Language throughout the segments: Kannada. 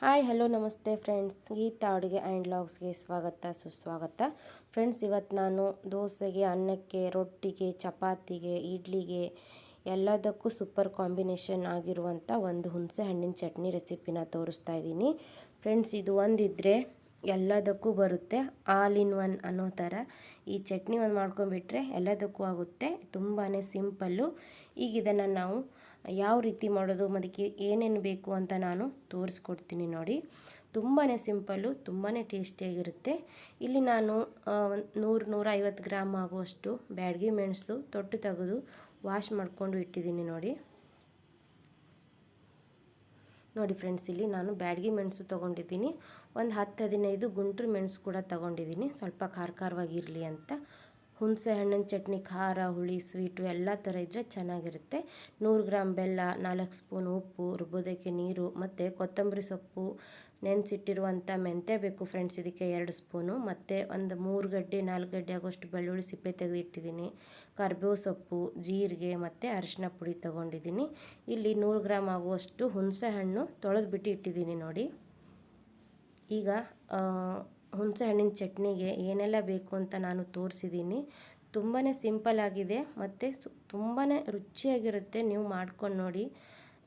ಹಾಯ್, ಹಲೋ, ನಮಸ್ತೆ ಫ್ರೆಂಡ್ಸ್. ಗೀತಾ ಅಡುಗೆ ಆ್ಯಂಡ್ ಲಾಗ್ಸ್ಗೆ ಸ್ವಾಗತ, ಸುಸ್ವಾಗತ. ಫ್ರೆಂಡ್ಸ್, ಇವತ್ತು ನಾನು ದೋಸೆಗೆ, ಅನ್ನಕ್ಕೆ, ರೊಟ್ಟಿಗೆ, ಚಪಾತಿಗೆ, ಇಡ್ಲಿಗೆ ಎಲ್ಲದಕ್ಕೂ ಸೂಪರ್ ಕಾಂಬಿನೇಷನ್ ಆಗಿರುವಂಥ ಒಂದು ಹುಣಸೆ ಹಣ್ಣಿನ ಚಟ್ನಿ ರೆಸಿಪಿನ ತೋರಿಸ್ತಾ ಇದ್ದೀನಿ. ಫ್ರೆಂಡ್ಸ್, ಇದು ಒಂದಿದ್ದರೆ ಎಲ್ಲದಕ್ಕೂ ಬರುತ್ತೆ. ಆಲ್ ಇನ್ ಒನ್ ಅನ್ನೋ ಥರ. ಈ ಚಟ್ನಿ ಒಂದು ಮಾಡ್ಕೊಂಡ್ಬಿಟ್ರೆ ಎಲ್ಲದಕ್ಕೂ ಆಗುತ್ತೆ. ತುಂಬಾ ಸಿಂಪಲ್ಲು. ಈಗ ಇದನ್ನು ನಾವು ಯಾವ ರೀತಿ ಮಾಡೋದು ಅದಕ್ಕೆ ಏನೇನು ಬೇಕು ಅಂತ ನಾನು ತೋರಿಸ್ಕೊಡ್ತೀನಿ ನೋಡಿ. ತುಂಬಾ ಸಿಂಪಲ್ಲು ತುಂಬಾ ಟೇಸ್ಟಿಯಾಗಿರುತ್ತೆ. ಇಲ್ಲಿ ನಾನು ನೂರು ನೂರ ಐವತ್ತು ಗ್ರಾಮ್ ಆಗುವಷ್ಟು ಬ್ಯಾಡಗಿ ಮೆಣಸು ತೊಟ್ಟು ತೆಗೆದು ವಾಶ್ ಮಾಡಿಕೊಂಡು ಇಟ್ಟಿದ್ದೀನಿ ನೋಡಿ. ನೋಡಿ ಫ್ರೆಂಡ್ಸ್, ಇಲ್ಲಿ ನಾನು ಬ್ಯಾಡಗಿ ಮೆಣಸು ತೊಗೊಂಡಿದ್ದೀನಿ. ಒಂದು ಹತ್ತು ಹದಿನೈದು ಗುಂಟ್ರು ಮೆಣಸು ಕೂಡ ತೊಗೊಂಡಿದ್ದೀನಿ. ಸ್ವಲ್ಪ ಖಾರ ಖಾರವಾಗಿರಲಿ ಅಂತ. ಹುಣಸೆ ಹಣ್ಣಿನ ಚಟ್ನಿ, ಖಾರ, ಹುಳಿ, ಸ್ವೀಟು ಎಲ್ಲ ಥರ ಇದ್ದರೆ ಚೆನ್ನಾಗಿರುತ್ತೆ. ನೂರು ಗ್ರಾಮ್ ಬೆಲ್ಲ, ನಾಲ್ಕು ಸ್ಪೂನ್ ಉಪ್ಪು, ರುಬ್ಬೋದಕ್ಕೆ ನೀರು ಮತ್ತು ಕೊತ್ತಂಬರಿ ಸೊಪ್ಪು, ನೆನೆಸಿಟ್ಟಿರುವಂಥ ಮೆಂತ್ಯ ಬೇಕು ಫ್ರೆಂಡ್ಸ್. ಇದಕ್ಕೆ ಎರಡು ಸ್ಪೂನು ಮತ್ತು ಒಂದು ಮೂರು ಗಡ್ಡೆ, ನಾಲ್ಕು ಗಡ್ಡೆ ಆಗೋಷ್ಟು ಬೆಳ್ಳುಳ್ಳಿ ಸಿಪ್ಪೆ ತೆಗೆದಿಟ್ಟಿದ್ದೀನಿ. ಕರ್ಬೇವು ಸೊಪ್ಪು, ಜೀರಿಗೆ ಮತ್ತು ಅರಿಶಿನ ಪುಡಿ ತೊಗೊಂಡಿದ್ದೀನಿ. ಇಲ್ಲಿ ನೂರು ಗ್ರಾಮ್ ಆಗುವಷ್ಟು ಹುಣಸೆ ಹಣ್ಣು ತೊಳೆದು ಬಿಟ್ಟು ಇಟ್ಟಿದ್ದೀನಿ ನೋಡಿ. ಈಗ ಹುಣಸೆ ಹಣ್ಣಿನ ಚಟ್ನಿಗೆ ಏನೆಲ್ಲ ಬೇಕು ಅಂತ ನಾನು ತೋರಿಸಿದ್ದೀನಿ. ತುಂಬಾ ಸಿಂಪಲ್ ಆಗಿದೆ ಮತ್ತು ತುಂಬಾ ರುಚಿಯಾಗಿರುತ್ತೆ. ನೀವು ಮಾಡ್ಕೊಂಡು ನೋಡಿ,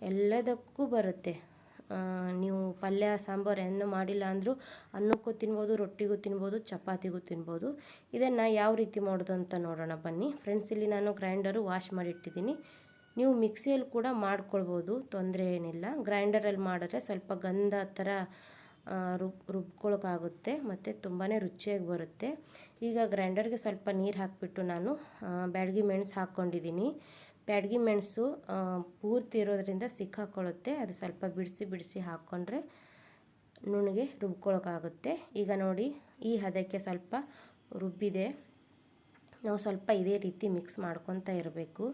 ಎಲ್ಲದಕ್ಕೂ ಬರುತ್ತೆ. ನೀವು ಪಲ್ಯ, ಸಾಂಬಾರು ಏನು ಮಾಡಿಲ್ಲ ಅಂದರೂ ಅನ್ನಕ್ಕೂ ತಿನ್ಬೋದು, ರೊಟ್ಟಿಗೂ ತಿನ್ಬೋದು, ಚಪಾತಿಗೂ ತಿನ್ಬೋದು. ಇದನ್ನು ಯಾವ ರೀತಿ ಮಾಡೋದು ಅಂತ ನೋಡೋಣ ಬನ್ನಿ. ಫ್ರೆಂಡ್ಸ್ ಇಲ್ಲಿ ನಾನು ಗ್ರೈಂಡರು ವಾಶ್ ಮಾಡಿಟ್ಟಿದ್ದೀನಿ. ನೀವು ಮಿಕ್ಸಿಯಲ್ಲಿ ಕೂಡ ಮಾಡ್ಕೊಳ್ಬೋದು, ತೊಂದರೆ ಏನಿಲ್ಲ. ಗ್ರೈಂಡರಲ್ಲಿ ಮಾಡಿದ್ರೆ ಸ್ವಲ್ಪ ಗಂಧ ಥರ ರುಬ್, ರುಬ್ಕೊಳಕ್ಕಾಗುತ್ತೆ ಮತ್ತು ತುಂಬಾ ರುಚಿಯಾಗಿ ಬರುತ್ತೆ. ಈಗ ಗ್ರೈಂಡರ್ಗೆ ಸ್ವಲ್ಪ ನೀರು ಹಾಕಿಬಿಟ್ಟು ನಾನು ಬ್ಯಾಡ್ಗಿ ಮೆಣಸು ಹಾಕ್ಕೊಂಡಿದ್ದೀನಿ ಬ್ಯಾಡಗಿ ಮೆಣಸು ಪೂರ್ತಿ ಇರೋದರಿಂದ ಸಿಕ್ಕಾಕೊಳ್ಳುತ್ತೆ. ಅದು ಸ್ವಲ್ಪ ಬಿಡಿಸಿ ಬಿಡಿಸಿ ಹಾಕ್ಕೊಂಡ್ರೆ ನುಣ್ಣಗೆ ರುಬ್ಕೊಳಕ್ಕಾಗುತ್ತೆ. ಈಗ ನೋಡಿ, ಈ ಹದಕ್ಕೆ ಸ್ವಲ್ಪ ರುಬ್ಬಿದೆ. ನಾವು ಸ್ವಲ್ಪ ಇದೇ ರೀತಿ ಮಿಕ್ಸ್ ಮಾಡ್ಕೊತ ಇರಬೇಕು.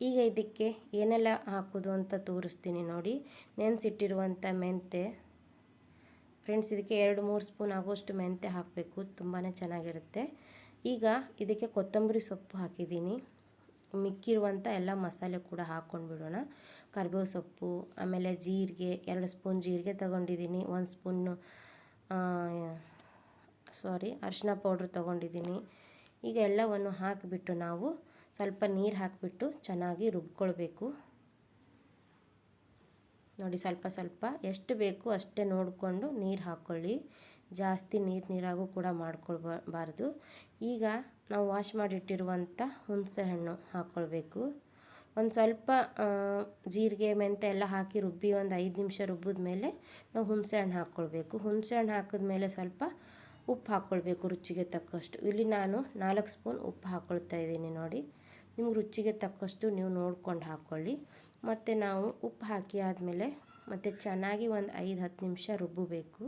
ಈಗ ಇದಕ್ಕೆ ಏನೆಲ್ಲ ಹಾಕೋದು ಅಂತ ತೋರಿಸ್ತೀನಿ ನೋಡಿ. ನೆನೆಸಿಟ್ಟಿರುವಂಥ ಮೆಂತೆ. ಫ್ರೆಂಡ್ಸ್ ಇದಕ್ಕೆ ಎರಡು ಮೂರು ಸ್ಪೂನ್ ಆಗೋಷ್ಟು ಮೆಂತೆ ಹಾಕಬೇಕು. ತುಂಬಾ ಚೆನ್ನಾಗಿರುತ್ತೆ. ಈಗ ಇದಕ್ಕೆ ಕೊತ್ತಂಬರಿ ಸೊಪ್ಪು ಹಾಕಿದ್ದೀನಿ. ಮಿಕ್ಕಿರುವಂಥ ಎಲ್ಲ ಮಸಾಲೆ ಕೂಡ ಹಾಕ್ಕೊಂಡು ಬಿಡೋಣ. ಕರಿಬೇವು ಸೊಪ್ಪು, ಆಮೇಲೆ ಜೀರಿಗೆ, ಎರಡು ಸ್ಪೂನ್ ಜೀರಿಗೆ ತಗೊಂಡಿದ್ದೀನಿ. ಒಂದು ಸ್ಪೂನು ಸಾರಿ ಅರಿಶಿನ ಪೌಡ್ರ್ ತೊಗೊಂಡಿದ್ದೀನಿ. ಈಗ ಎಲ್ಲವನ್ನು ಹಾಕಿಬಿಟ್ಟು ನಾವು ಸ್ವಲ್ಪ ನೀರು ಹಾಕಿಬಿಟ್ಟು ಚೆನ್ನಾಗಿ ರುಬ್ಕೊಳ್ಬೇಕು. ನೋಡಿ ಸ್ವಲ್ಪ ಸ್ವಲ್ಪ, ಎಷ್ಟು ಬೇಕು ಅಷ್ಟೇ ನೋಡಿಕೊಂಡು ನೀರು ಹಾಕ್ಕೊಳ್ಳಿ ಜಾಸ್ತಿ ನೀರು ನೀರಾಗೂ ಕೂಡ ಮಾಡ್ಕೊಳ್ಬಾರ್ದು. ಈಗ ನಾವು ವಾಶ್ ಮಾಡಿಟ್ಟಿರುವಂಥ ಹುಣಸೆ ಹಣ್ಣು ಹಾಕ್ಕೊಳ್ಬೇಕು ಒಂದು ಸ್ವಲ್ಪ ಜೀರಿಗೆ ಮೆಂತೆ ಎಲ್ಲ ಹಾಕಿ ರುಬ್ಬಿ ಒಂದು ಐದು ನಿಮಿಷ ರುಬ್ಬಿದ ಮೇಲೆ ನಾವು ಹುಣಸೆ ಹಣ್ಣು ಹಾಕ್ಕೊಳ್ಬೇಕು ಹುಣಸೆ ಹಣ್ಣು ಹಾಕಿದ ಮೇಲೆ ಸ್ವಲ್ಪ ಉಪ್ಪು ಹಾಕ್ಕೊಳ್ಬೇಕು ರುಚಿಗೆ ತಕ್ಕಷ್ಟು. ಇಲ್ಲಿ ನಾನು ನಾಲ್ಕು ಸ್ಪೂನ್ ಉಪ್ಪು ಹಾಕ್ಕೊಳ್ತಾ ಇದ್ದೀನಿ ನೋಡಿ. ನಿಮ್ಗೆ ರುಚಿಗೆ ತಕ್ಕಷ್ಟು ನೀವು ನೋಡ್ಕೊಂಡು ಹಾಕ್ಕೊಳ್ಳಿ ಮತ್ತು ನಾವು ಉಪ್ಪು ಹಾಕಿ ಆದಮೇಲೆ ಮತ್ತು ಚೆನ್ನಾಗಿ ಒಂದು ಐದು, ಹತ್ತು ನಿಮಿಷ ರುಬ್ಬಬೇಕು.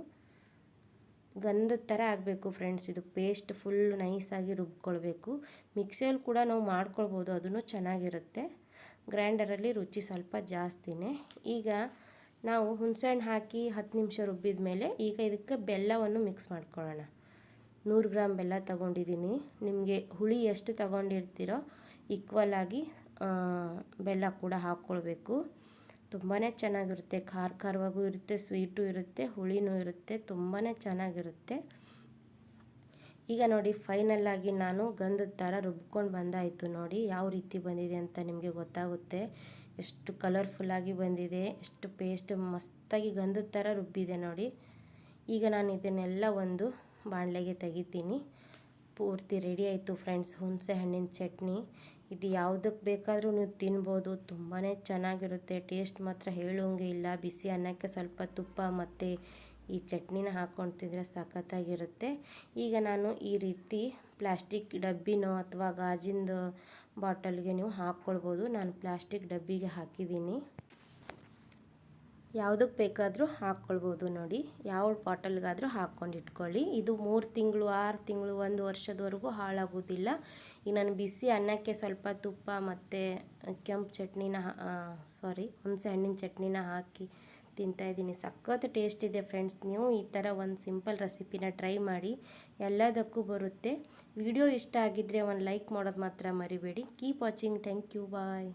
ಗಂಧದ ಥರ ಆಗಬೇಕು ಫ್ರೆಂಡ್ಸ್ ಇದು ಪೇಸ್ಟ್ ಫುಲ್ ನೈಸಾಗಿ ರುಬ್ಕೊಳ್ಬೇಕು. ಮಿಕ್ಸಿಯಲ್ಲಿ ಕೂಡ ನಾವು ಮಾಡ್ಕೊಳ್ಬೋದು ಅದನ್ನು ಚೆನ್ನಾಗಿರುತ್ತೆ. ಗ್ರೈಂಡರಲ್ಲಿ ರುಚಿ ಸ್ವಲ್ಪ ಜಾಸ್ತಿನೇ. ಈಗ ನಾವು ಹುಣಸೆಹಣ್ಣು ಹಾಕಿ ಹತ್ತು ನಿಮಿಷ ರುಬ್ಬಿದ ಮೇಲೆ ಈಗ ಇದಕ್ಕೆ ಬೆಲ್ಲವನ್ನು ಮಿಕ್ಸ್ ಮಾಡ್ಕೊಳ್ಳೋಣ. ನೂರು ಗ್ರಾಮ್ ಬೆಲ್ಲ ತಗೊಂಡಿದ್ದೀನಿ. ನಿಮಗೆ ಹುಳಿ ಎಷ್ಟು ತಗೊಂಡಿರ್ತೀರೋ ಈಕ್ವಲ್ ಆಗಿ ಬೆಲ್ಲ ಕೂಡ ಹಾಕ್ಕೊಳ್ಬೇಕು ತುಂಬಾ ಚೆನ್ನಾಗಿರುತ್ತೆ. ಖಾರ, ಖಾರವಾಗೂ ಇರುತ್ತೆ ಸ್ವೀಟು ಇರುತ್ತೆ, ಹುಳಿನೂ ಇರುತ್ತೆ ತುಂಬಾ ಚೆನ್ನಾಗಿರುತ್ತೆ. ಈಗ ನೋಡಿ ಫೈನಲ್ಲಾಗಿ ನಾನು ಗಂಧದ ಥರ ರುಬ್ಕೊಂಡು ಬಂದಾಯಿತು ನೋಡಿ, ಯಾವ ರೀತಿ ಬಂದಿದೆ ಅಂತ ನಿಮಗೆ ಗೊತ್ತಾಗುತ್ತೆ. ಎಷ್ಟು ಕಲರ್ಫುಲ್ಲಾಗಿ ಬಂದಿದೆ, ಎಷ್ಟು ಪೇಸ್ಟ್ ಮಸ್ತಾಗಿ ಗಂಧದ ಥರ ರುಬ್ಬಿದೆ ನೋಡಿ. ಈಗ ನಾನು ಇದನ್ನೆಲ್ಲ ಒಂದು ಬಾಣಲೆಗೆ ತೆಗಿತೀನಿ. ಪೂರ್ತಿ ರೆಡಿ ಆಯಿತು ಫ್ರೆಂಡ್ಸ್ ಹುಣಸೆ ಹಣ್ಣಿನ ಚಟ್ನಿ. ಇದು ಯಾವುದಕ್ಕೆ ಬೇಕಾದರೂ ನೀವು ತಿನ್ಬೋದು ತುಂಬಾ ಚೆನ್ನಾಗಿರುತ್ತೆ. ಟೇಸ್ಟ್ ಮಾತ್ರ ಹೇಳೋಂಗೆ ಇಲ್ಲ. ಬಿಸಿ ಅನ್ನಕ್ಕೆ ಸ್ವಲ್ಪ ತುಪ್ಪ ಮತ್ತು ಈ ಚಟ್ನಿನ ಹಾಕ್ಕೊಂಡು ತಿಂದರೆ ಸಖತ್ತಾಗಿರುತ್ತೆ. ಈಗ ನಾನು ಈ ರೀತಿ ಪ್ಲಾಸ್ಟಿಕ್ ಡಬ್ಬಿನೋ ಅಥವಾ ಗಾಜಿಂದು ಬಾಟಲ್ಗೆ ನೀವು ಹಾಕ್ಕೊಳ್ಬೋದು. ನಾನು ಪ್ಲಾಸ್ಟಿಕ್ ಡಬ್ಬಿಗೆ ಹಾಕಿದ್ದೀನಿ. ಯಾವುದಕ್ಕೆ ಬೇಕಾದರೂ ಹಾಕ್ಕೊಳ್ಬೋದು ನೋಡಿ. ಯಾವ ಬಾಟಲ್ಗಾದರೂ ಹಾಕ್ಕೊಂಡು ಇಟ್ಕೊಳ್ಳಿ. ಇದು ಮೂರು ತಿಂಗಳು, ಆರು ತಿಂಗಳು, ಒಂದು ವರ್ಷದವರೆಗೂ ಹಾಳಾಗೋದಿಲ್ಲ. ಈಗ ನಾನು ಬಿಸಿ ಅನ್ನಕ್ಕೆ ಸ್ವಲ್ಪ ತುಪ್ಪ ಮತ್ತು ಕೆಂಪು ಚಟ್ನಿನ ಸಾರಿ ಹುಣಸೆ ಹಣ್ಣಿನ ಚಟ್ನಿನ ಹಾಕಿ ತಿಂತಾಯಿದ್ದೀನಿ ಸಖತ್ ಟೇಸ್ಟ್ ಇದೆ ಫ್ರೆಂಡ್ಸ್ ನೀವು ಈ ಥರ ಒಂದು ಸಿಂಪಲ್ ರೆಸಿಪಿನ ಟ್ರೈ ಮಾಡಿ, ಎಲ್ಲದಕ್ಕೂ ಬರುತ್ತೆ. ವಿಡಿಯೋ ಇಷ್ಟ ಆಗಿದ್ದರೆ ಒಂದು ಲೈಕ್ ಮಾಡೋದು ಮಾತ್ರ ಮರಿಬೇಡಿ. Keep watching thank you bye